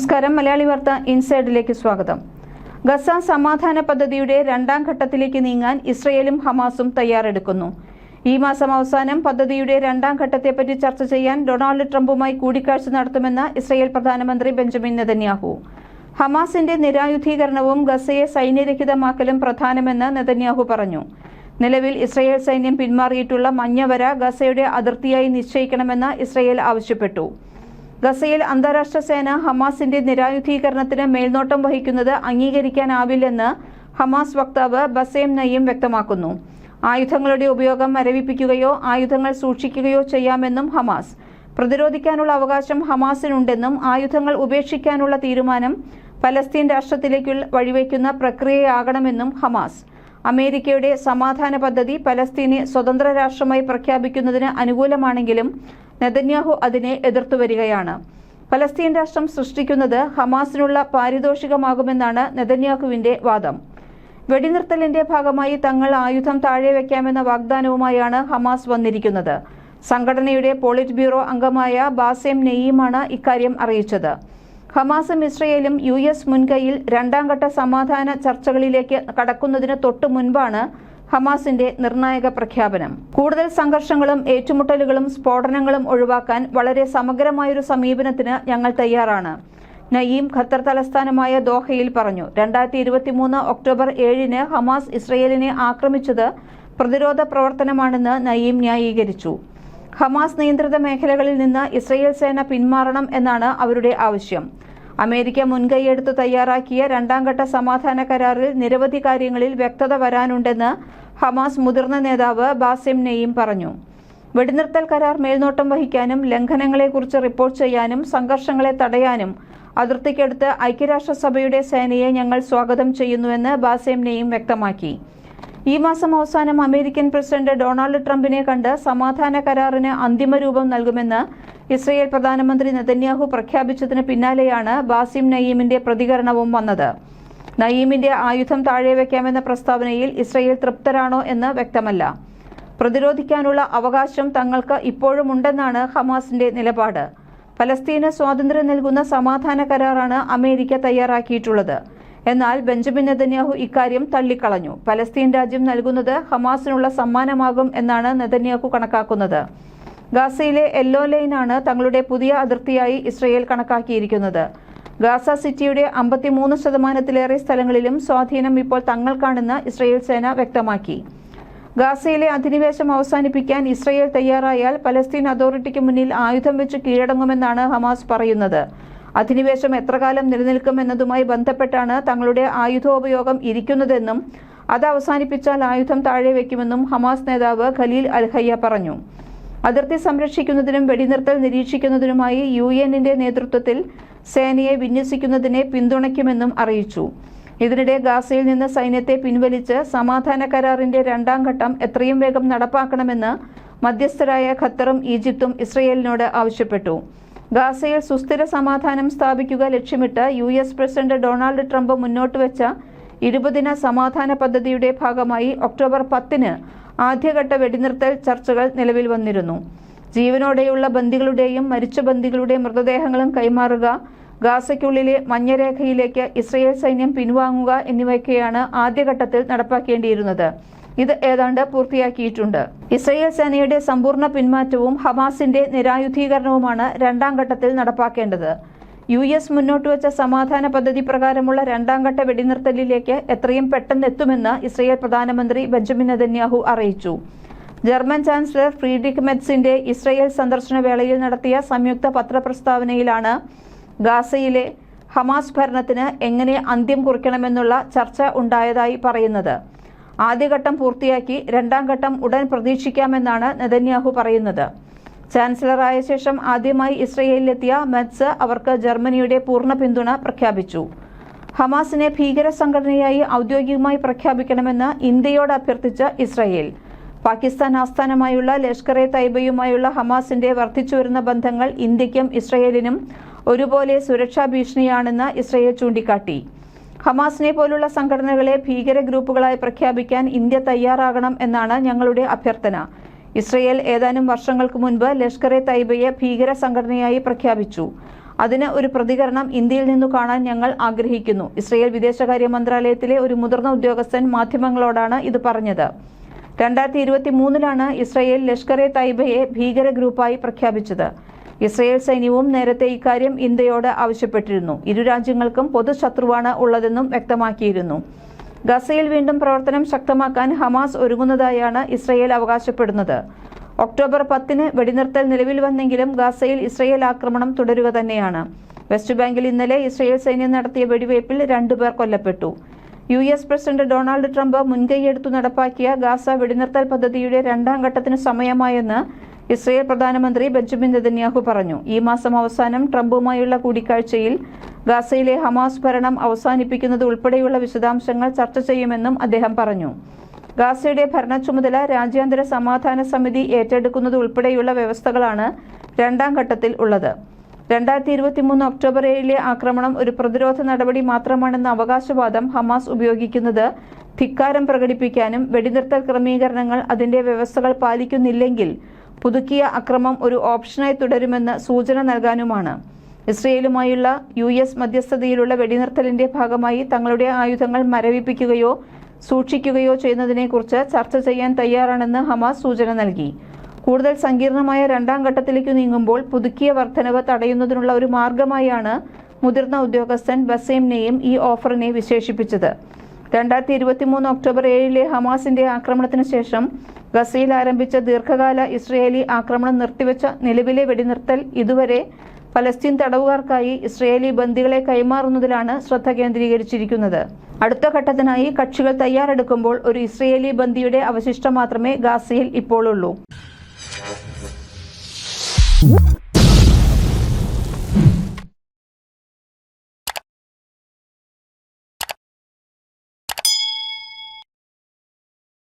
നമസ്കാരം. മലയാളി വാർത്ത ഇൻസൈഡിലേക്ക് സ്വാഗതം. ഗസ സമാധാന പദ്ധതിയുടെ രണ്ടാം ഘട്ടത്തിലേക്ക് നീങ്ങാൻ ഇസ്രയേലും ഹമാസും തയ്യാറെടുക്കുന്നു. ഈ മാസം അവസാനം പദ്ധതിയുടെ രണ്ടാം ഘട്ടത്തെപ്പറ്റി ചർച്ച ചെയ്യാൻ ഡൊണാൾഡ് ട്രംപുമായി കൂടിക്കാഴ്ച നടത്തുമെന്ന് ഇസ്രയേൽ പ്രധാനമന്ത്രി ബെഞ്ചമിൻ നെതന്യാഹു. ഹമാസിന്റെ നിരായുധീകരണവും ഗസയെ സൈന്യരഹിതമാക്കലും പ്രധാനമെന്ന് നെതന്യാഹു പറഞ്ഞു. നിലവിൽ ഇസ്രയേൽ സൈന്യം പിന്മാറിയിട്ടുള്ള മഞ്ഞവര ഗസയുടെ അതിർത്തിയായി നിശ്ചയിക്കണമെന്ന് ഇസ്രയേൽ ആവശ്യപ്പെട്ടു. ഗസയിൽ അന്താരാഷ്ട്ര സേന ഹമാസിന്റെ നിരായുധീകരണത്തിന് മേൽനോട്ടം വഹിക്കുന്നത് അംഗീകരിക്കാനാവില്ലെന്ന് ഹമാസ് വക്താവ് ബസേം നയ്യം വ്യക്തമാക്കുന്നു. ആയുധങ്ങളുടെ ഉപയോഗം മരവിപ്പിക്കുകയോ ആയുധങ്ങൾ സൂക്ഷിക്കുകയോ ചെയ്യാമെന്നും ഹമാസ്. പ്രതിരോധിക്കാനുള്ള അവകാശം ഹമാസിനുണ്ടെന്നും ആയുധങ്ങൾ ഉപേക്ഷിക്കാനുള്ള തീരുമാനം പലസ്തീൻ രാഷ്ട്രത്തിലേക്ക് വഴിവെക്കുന്ന പ്രക്രിയയാകണമെന്നും ഹമാസ്. അമേരിക്കയുടെ സമാധാന പദ്ധതി പലസ്തീനെ സ്വതന്ത്ര രാഷ്ട്രമായി പ്രഖ്യാപിക്കുന്നതിന് അനുകൂലമാണെങ്കിലും നെതന്യാഹു അതിനെ എതിർത്തുവരികയാണ് പലസ്തീൻ രാഷ്ട്രം സൃഷ്ടിക്കുന്നത് ഹമാസിനുള്ള പാരിതോഷികമാകുമെന്നാണ് നെതന്യാഹുവിന്റെ വാദം. വെടിനിർത്തലിന്റെ ഭാഗമായി തങ്ങൾ ആയുധം താഴെ വയ്ക്കാമെന്ന വാഗ്ദാനവുമായാണ് ഹമാസ് വന്നിരിക്കുന്നത്. സംഘടനയുടെ പോളിറ്റ് ബ്യൂറോ അംഗമായ ബാസെം നെയ്യുമാണ് ഇക്കാര്യം അറിയിച്ചത്. ഹമാസും ഇസ്രയേലും യു എസ് മുൻകൈയിൽ രണ്ടാം ഘട്ട സമാധാന ചർച്ചകളിലേക്ക് കടക്കുന്നതിന് തൊട്ടു മുൻപാണ് ഹമാസിന്റെ നിർണായക പ്രഖ്യാപനം. കൂടുതൽ സംഘർഷങ്ങളും ഏറ്റുമുട്ടലുകളും സ്ഫോടനങ്ങളും ഒഴിവാക്കാൻ വളരെ സമഗ്രമായൊരു സമീപനത്തിന് ഞങ്ങൾ തയ്യാറാണ്. നയീം ഖത്തർ തലസ്ഥാനമായ ദോഹയിൽ പറഞ്ഞു രണ്ടായിരത്തി ഇരുപത്തിമൂന്ന് ഒക്ടോബർ ഏഴിന് ഹമാസ് ഇസ്രയേലിനെ ആക്രമിച്ചത് പ്രതിരോധ പ്രവർത്തനമാണെന്ന് നയീം ന്യായീകരിച്ചു. ഹമാസ് നിയന്ത്രിത മേഖലകളിൽ നിന്ന് ഇസ്രയേൽ സേന പിന്മാറണം എന്നാണ് അവരുടെ ആവശ്യം. അമേരിക്ക മുൻകൈയെടുത്ത് തയ്യാറാക്കിയ രണ്ടാം ഘട്ട സമാധാന കരാറിൽ നിരവധി കാര്യങ്ങളിൽ വ്യക്തത വരാനുണ്ടെന്ന് ഹമാസ് മുതിർന്ന നേതാവ് ബാസിം നെയ്യും പറഞ്ഞു. വെടിനിർത്തൽ കരാർ മേൽനോട്ടം വഹിക്കാനും ലംഘനങ്ങളെക്കുറിച്ച് റിപ്പോർട്ട് ചെയ്യാനും സംഘർഷങ്ങളെ തടയാനും അതിർത്തിക്കടുത്ത് ഐക്യരാഷ്ട്രസഭയുടെ സേനയെ ഞങ്ങൾ സ്വാഗതം ചെയ്യുന്നുവെന്ന് ബാസേം നെയ്യും വ്യക്തമാക്കി. ഈ മാസം അവസാനം അമേരിക്കൻ പ്രസിഡന്റ് ഡൊണാൾഡ് ട്രംപിനെ കണ്ട് സമാധാന കരാറിന് അന്തിമ രൂപം നൽകുമെന്ന് ഇസ്രയേൽ പ്രധാനമന്ത്രി നെതന്യാഹു പ്രഖ്യാപിച്ചതിന് പിന്നാലെയാണ് ബാസിം നയീമിന്റെ പ്രതികരണവും വന്നത്. നയീമിന്റെ ആയുധം താഴെ വയ്ക്കാമെന്ന പ്രസ്താവനയിൽ ഇസ്രയേൽ തൃപ്തരാണോ എന്ന് വ്യക്തമല്ല. പ്രതിരോധിക്കാനുള്ള അവകാശം തങ്ങൾക്ക് ഇപ്പോഴുമുണ്ടെന്നാണ് ഹമാസിന്റെ നിലപാട്. ഫലസ്തീന് സ്വാതന്ത്ര്യം നൽകുന്ന സമാധാന കരാറാണ് അമേരിക്ക തയ്യാറാക്കിയിട്ടുള്ളത്. എന്നാൽ ബെഞ്ചമിൻ നെതന്യാഹു ഇക്കാര്യം തള്ളിക്കളഞ്ഞു. പലസ്തീൻ രാജ്യം നൽകുന്നത് ഹമാസിനുള്ള സമ്മാനമാകും എന്നാണ് നെതന്യാഹു കണക്കാക്കുന്നത്. ഗാസയിലെ യെല്ലോ ലൈനാണ് തങ്ങളുടെ പുതിയ അതിർത്തിയായി ഇസ്രയേൽ കണക്കാക്കിയിരിക്കുന്നത്. ഗാസ സിറ്റിയുടെ അമ്പത്തിമൂന്ന് ശതമാനത്തിലേറെ സ്ഥലങ്ങളിലും സ്വാധീനം ഇപ്പോൾ തങ്ങൾക്കാണെന്ന് ഇസ്രയേൽ സേന വ്യക്തമാക്കി. ഗാസയിലെ അധിനിവേശം അവസാനിപ്പിക്കാൻ ഇസ്രയേൽ തയ്യാറായാൽ പലസ്തീൻ അതോറിറ്റിക്ക് മുന്നിൽ ആയുധം വെച്ച് കീഴടങ്ങുമെന്നാണ് ഹമാസ് പറയുന്നത്. അധിനിവേശം എത്രകാലം നിലനിൽക്കുമെന്നതുമായി ബന്ധപ്പെട്ടാണ് തങ്ങളുടെ ആയുധോപയോഗം ഇരിക്കുന്നതെന്നും അത് അവസാനിപ്പിച്ചാൽ ആയുധം താഴെ വയ്ക്കുമെന്നും ഹമാസ് നേതാവ് ഖലീൽ അൽഹയ്യ പറഞ്ഞു. അതിർത്തി സംരക്ഷിക്കുന്നതിനും വെടിനിർത്തൽ നിരീക്ഷിക്കുന്നതിനുമായി യു എന്നിന്റെ നേതൃത്വത്തിൽ സേനയെ വിന്യസിക്കുന്നതിനെ പിന്തുണയ്ക്കുമെന്നും അറിയിച്ചു. ഇതിനിടെ ഗാസയിൽ നിന്ന് സൈന്യത്തെ പിൻവലിച്ച് സമാധാന കരാറിന്റെ രണ്ടാം ഘട്ടം എത്രയും വേഗം നടപ്പാക്കണമെന്ന് മധ്യസ്ഥരായ ഖത്തറും ഈജിപ്തും ഇസ്രയേലിനോട് ആവശ്യപ്പെട്ടു. ഗാസയിൽ സുസ്ഥിര സമാധാനം സ്ഥാപിക്കുക ലക്ഷ്യമിട്ട് U S president Donald Trump മുന്നോട്ട് വെച്ച ഇരുപതിന സമാധാന പദ്ധതിയുടെ ഭാഗമായി ഒക്ടോബർ പത്തിന് ആദ്യഘട്ട വെടിനിർത്തൽ ചർച്ചകൾ നിലവിൽ വന്നിരുന്നു. ജീവനോടെയുള്ള ബന്ദികളുടെയും മരിച്ച ബന്ദികളുടെ മൃതദേഹങ്ങളും കൈമാറുക ഗാസയ്ക്കുള്ളിലെ മഞ്ഞരേഖയിലേക്ക് ഇസ്രയേൽ സൈന്യം പിൻവാങ്ങുക എന്നിവയൊക്കെയാണ് ആദ്യഘട്ടത്തിൽ നടപ്പാക്കേണ്ടിയിരുന്നത്. ഇത് ഏതാണ്ട് പൂർത്തിയാക്കിയിട്ടുണ്ട്. ഇസ്രയേൽ സേനയുടെ സമ്പൂർണ പിന്മാറ്റവും ഹമാസിന്റെ നിരായുധീകരണവുമാണ് രണ്ടാം ഘട്ടത്തിൽ നടപ്പാക്കേണ്ടത്. യു എസ് മുന്നോട്ട് വെച്ച സമാധാന പദ്ധതി പ്രകാരമുള്ള രണ്ടാം ഘട്ട വെടിനിർത്തലിലേക്ക് എത്രയും പെട്ടെന്ന് എത്തുമെന്ന് ഇസ്രയേൽ പ്രധാനമന്ത്രി ബെഞ്ചമിൻ നെതന്യാഹു അറിയിച്ചു. ജർമ്മൻ ചാൻസലർ ഫ്രീഡ്രിക് മെറ്റ്സിന്റെ ഇസ്രയേൽ സന്ദർശന വേളയിൽ നടത്തിയ സംയുക്ത പത്രപ്രസ്താവനയിലാണ് ഗാസയിലെ ഹമാസ് ഭരണത്തിന് എങ്ങനെ അന്ത്യം കുറിക്കണമെന്നുള്ള ചർച്ച ഉണ്ടായതായി പറയുന്നത്. ആദ്യഘട്ടം പൂർത്തിയാക്കി രണ്ടാം ഘട്ടം ഉടൻ പ്രതീക്ഷിക്കാമെന്നാണ് നെതന്യാഹു പറയുന്നത്. ചാൻസലറായ ശേഷം ആദ്യമായി ഇസ്രയേലിലെത്തിയ മെറ്റ്സ് അവർക്ക് ജർമ്മനിയുടെ പൂർണ പിന്തുണ പ്രഖ്യാപിച്ചു. ഹമാസിനെ ഭീകര സംഘടനയായി ഔദ്യോഗികമായി പ്രഖ്യാപിക്കണമെന്ന് ഇന്ത്യയോട് അഭ്യർത്ഥിച്ച ഇസ്രയേൽ. പാകിസ്ഥാൻ ആസ്ഥാനമായുള്ള ലഷ്കർ എ തൈബയുമായുള്ള ഹമാസിന്റെ വർദ്ധിച്ചുവരുന്ന ബന്ധങ്ങൾ ഇന്ത്യക്കും ഇസ്രയേലിനും ഒരുപോലെ സുരക്ഷാ ഭീഷണിയാണെന്ന് ഇസ്രയേൽ ചൂണ്ടിക്കാട്ടി. ഹമാസിനെ പോലുള്ള സംഘടനകളെ ഭീകര ഗ്രൂപ്പുകളായി പ്രഖ്യാപിക്കാൻ ഇന്ത്യ തയ്യാറാകണം എന്നാണ് ഞങ്ങളുടെ അഭ്യർത്ഥന. ഇസ്രയേൽ ഏതാനും വർഷങ്ങൾക്ക് മുൻപ് ലഷ്കർ എ തൈബയെ ഭീകര സംഘടനയായി പ്രഖ്യാപിച്ചു. അതിന് ഒരു പ്രതികരണം ഇന്ത്യയിൽ നിന്നു കാണാൻ ഞങ്ങൾ ആഗ്രഹിക്കുന്നു. ഇസ്രയേൽ വിദേശകാര്യ മന്ത്രാലയത്തിലെ ഒരു മുതിർന്ന ഉദ്യോഗസ്ഥൻ മാധ്യമങ്ങളോടാണ് ഇത് പറഞ്ഞത്. രണ്ടായിരത്തി ഇരുപത്തി മൂന്നിലാണ് ഇസ്രയേൽ ലഷ്കർ എ തൈബയെ ഭീകര ഗ്രൂപ്പായി പ്രഖ്യാപിച്ചത്. ഇസ്രയേൽ സൈന്യവും നേരത്തെ ഇക്കാര്യം ഇന്ത്യയോട് ആവശ്യപ്പെട്ടിരുന്നു. ഇരു രാജ്യങ്ങൾക്കും പൊതുശത്രുവാണ് ഉള്ളതെന്നും വ്യക്തമാക്കിയിരുന്നു. ഗസയിൽ വീണ്ടും പ്രവർത്തനം ശക്തമാക്കാൻ ഹമാസ് ഒരുങ്ങുന്നതായാണ് ഇസ്രയേൽ അവകാശപ്പെടുന്നത്. ഒക്ടോബർ പത്തിന് വെടിനിർത്തൽ നിലവിൽ വന്നെങ്കിലും ഗാസയിൽ ഇസ്രയേൽ ആക്രമണം തുടരുക തന്നെയാണ്. വെസ്റ്റ് ബാങ്കിൽ ഇന്നലെ ഇസ്രയേൽ സൈന്യം നടത്തിയ വെടിവയ്പിൽ രണ്ടുപേർ കൊല്ലപ്പെട്ടു. U S president Donald Trump മുൻകൈയെടുത്തു നടപ്പാക്കിയ ഗാസ വെടിനിർത്തൽ പദ്ധതിയുടെ രണ്ടാം ഘട്ടത്തിന് സമയമായെന്ന് ഇസ്രയേൽ പ്രധാനമന്ത്രി ബെഞ്ചമിൻ നെതന്യാഹു പറഞ്ഞു. ഈ മാസം അവസാനം ട്രംപുമായുള്ള കൂടിക്കാഴ്ചയിൽ ഗാസയിലെ ഹമാസ് ഭരണം അവസാനിപ്പിക്കുന്നത് ഉൾപ്പെടെയുള്ള വിശദാംശങ്ങൾ ചർച്ച ചെയ്യുമെന്നും അദ്ദേഹം പറഞ്ഞു. ഗാസയുടെ ഭരണ ചുമതല രാജ്യാന്തര സമാധാന സമിതി ഏറ്റെടുക്കുന്നത് ഉൾപ്പെടെയുള്ള വ്യവസ്ഥകളാണ് രണ്ടാം ഘട്ടത്തിൽ ഉള്ളത്. രണ്ടായിരത്തി ഇരുപത്തി മൂന്ന് ഒക്ടോബർ ഏഴിലെ ആക്രമണം ഒരു പ്രതിരോധ നടപടി മാത്രമാണെന്ന അവകാശവാദം ഹമാസ് ഉപയോഗിക്കുന്നത് ധിക്കാരം പ്രകടിപ്പിക്കാനും വെടിനിർത്തൽ ക്രമീകരണങ്ങൾ അതിന്റെ വ്യവസ്ഥകൾ പാലിക്കുന്നില്ലെങ്കിൽ പുതുക്കിയ അക്രമം ഒരു ഓപ്ഷനായി തുടരുമെന്ന് സൂചന നൽകാനുമാണ്. ഇസ്രയേലുമായുള്ള യു എസ് മധ്യസ്ഥതയിലുള്ള വെടിനിർത്തലിന്റെ ഭാഗമായി തങ്ങളുടെ ആയുധങ്ങൾ മരവിപ്പിക്കുകയോ സൂക്ഷിക്കുകയോ ചെയ്യുന്നതിനെക്കുറിച്ച് ചർച്ച ചെയ്യാൻ തയ്യാറാണെന്ന് ഹമാസ് സൂചന നൽകി. കൂടുതൽ സങ്കീർണമായ രണ്ടാം ഘട്ടത്തിലേക്ക് നീങ്ങുമ്പോൾ പുതുക്കിയ വർധനവ് തടയുന്നതിനുള്ള ഒരു മാർഗമായാണ് മുതിർന്ന ഉദ്യോഗസ്ഥൻ ബസേംനെയും ഈ ഓഫറിനെ വിശേഷിപ്പിച്ചത്. രണ്ടായിരത്തി ഇരുപത്തി മൂന്ന് ഒക്ടോബർ ഏഴിലെ ഹമാസിന്റെ ആക്രമണത്തിന് ശേഷം ഗസയിൽ ആരംഭിച്ച ദീർഘകാല ഇസ്രയേലി ആക്രമണം നിർത്തിവെച്ച നിലവിലെ വെടിനിർത്തൽ ഇതുവരെ ഫലസ്തീൻ തടവുകാർക്കായി ഇസ്രയേലി ബന്ദികളെ കൈമാറുന്നതിലാണ് ശ്രദ്ധ കേന്ദ്രീകരിച്ചിരിക്കുന്നത്. അടുത്ത ഘട്ടത്തിനായി കക്ഷികൾ തയ്യാറെടുക്കുമ്പോൾ ഒരു ഇസ്രയേലി ബന്ദിയുടെ അവശിഷ്ടം മാത്രമേ ഗാസയിൽ ഇപ്പോഴുള്ളൂ.